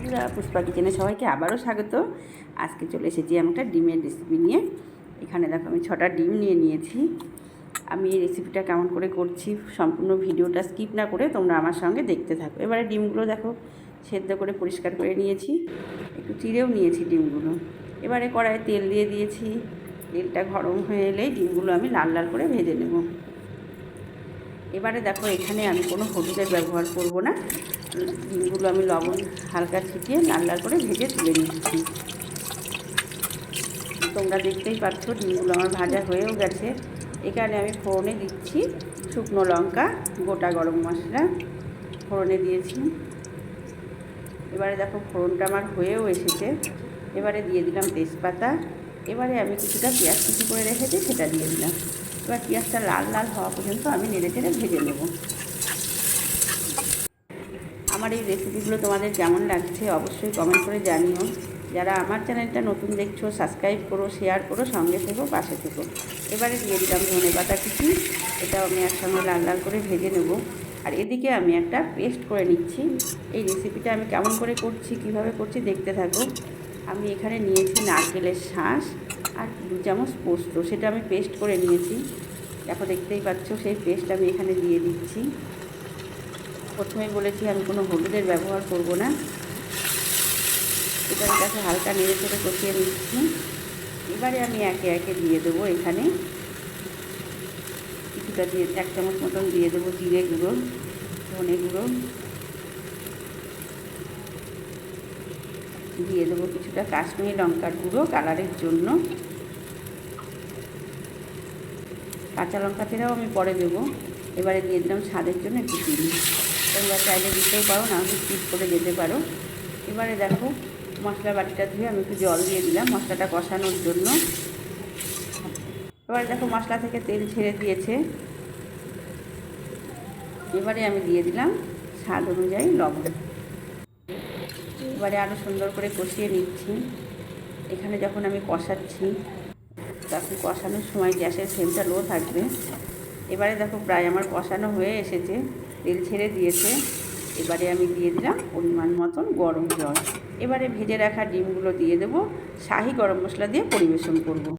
বন্ধুরা পুষ্পা কিচেনে সবাইকে আবারও স্বাগত। আজকে চলে এসেছি আমি একটা ডিমের রেসিপি নিয়ে। এখানে দেখো, আমি ছটা ডিম নিয়ে নিয়েছি। আমি এই রেসিপিটা কেমন করে করছি, সম্পূর্ণ ভিডিওটা স্কিপ না করে তোমরা আমার সঙ্গে দেখতে থাকো। এবারে ডিমগুলো দেখো, সেদ্ধ করে পরিষ্কার করে নিয়েছি। একটু চিড়েও নিয়েছি ডিমগুলো। এবারে কড়াইয়ে তেল দিয়ে দিয়েছি। তেলটা গরম হয়ে এলেই ডিমগুলো আমি লাল লাল করে ভেজে নেব। এবারে দেখো, এখানে আমি কোনো হলুদের ব্যবহার করব না। ডিমগুলো আমি লবণ হালকা ছিটিয়ে লাল লাল করে ভেজে তুলে নিচ্ছি। তোমরা দেখতেই পাচ্ছ, ডিমগুলো আমার ভাজা হয়েও গেছে। এখানে আমি ফোড়নে দিচ্ছি শুকনো লঙ্কা, গোটা গরম মশলা। ফোড়নে দিয়েছি। এবারে দেখো, ফোড়নটা আমার হয়েও এসেছে। এবারে দিয়ে দিলাম তেজপাতা। এবারে আমি কিছুটা পেঁয়াজ কুচি করে রেখেছি, সেটা দিয়ে দিলাম। এবার পেঁয়াজটা লাল লাল হওয়া পর্যন্ত আমি নেড়ে চেড়ে ভেজে নেব। আমার এই রেসিপিগুলো তোমাদের কেমন লাগছে অবশ্যই কমেন্ট করে জানিও। যারা আমার চ্যানেলটা নতুন দেখছ সাবস্ক্রাইব করো শেয়ার করো, সঙ্গে থেকো, পাশে থেকো। এবারে দিয়ে দিলাম ধনে পাতা কুচি। এটাও আমি একসঙ্গে লাল লাল করে ভেজে নেব। আর এদিকে আমি একটা পেস্ট করে নিচ্ছি। এই রেসিপিটা আমি কেমন করে করছি, কীভাবে করছি দেখতে থাকো। আমি এখানে নিয়েছি নারকেলের শাঁস। আর দু চামচ পোস্ত, সেটা আমি পেস্ট করে নিয়েছি। দেখো, দেখতেই পাচ্ছ, সেই পেস্ট আমি এখানে দিয়ে দিচ্ছি। প্রথমেই বলেছি আমি কোনো হলুদের ব্যবহার করব না। এটার কাছে হালকা নেড়ে চেড়ে কষিয়ে নিচ্ছি। এবারে আমি একে একে দিয়ে দেবো এখানে। কিছুটা দিয়ে, এক চামচ মতন দিয়ে দেবো জিরে গুঁড়ো, ধনে গুঁড়ো। দিয়ে দেবো কিছুটা কাশ্মীরি লঙ্কার গুঁড়ো কালারের জন্য। কাঁচা লঙ্কা তেরাও আমি পরে দেবো। এবারে দিয়ে দিলাম স্বাদের জন্য একটু চিনি। তোমরা চাইলে দিতেও পারো, না আমি স্কিপ করে যেতে পারো। এবারে দেখো মশলা বাটিটা ধুয়ে আমি একটু জল দিয়ে দিলাম মশলাটা কষানোর জন্য। এবারে দেখো মশলা থেকে তেল ছেড়ে দিয়েছে। এবারে আমি দিয়ে দিলাম স্বাদ অনুযায়ী লবণ। এবারে আরও সুন্দর করে কষিয়ে নিচ্ছি। এখানে যখন আমি কষাচ্ছি তখন কষানোর সময় গ্যাসের ফ্লেমটা লো থাকবে। এবারে দেখো প্রায় আমার কষানো হয়ে এসেছে, তেল ছেড়ে দিয়েছে। এবারে আমি দিয়ে দিলাম পরিমাণ মতন গরম জল। এবারে ভেজে রাখা ডিমগুলো দিয়ে দেবো, শাহি গরম মশলা দিয়ে পরিবেশন করব।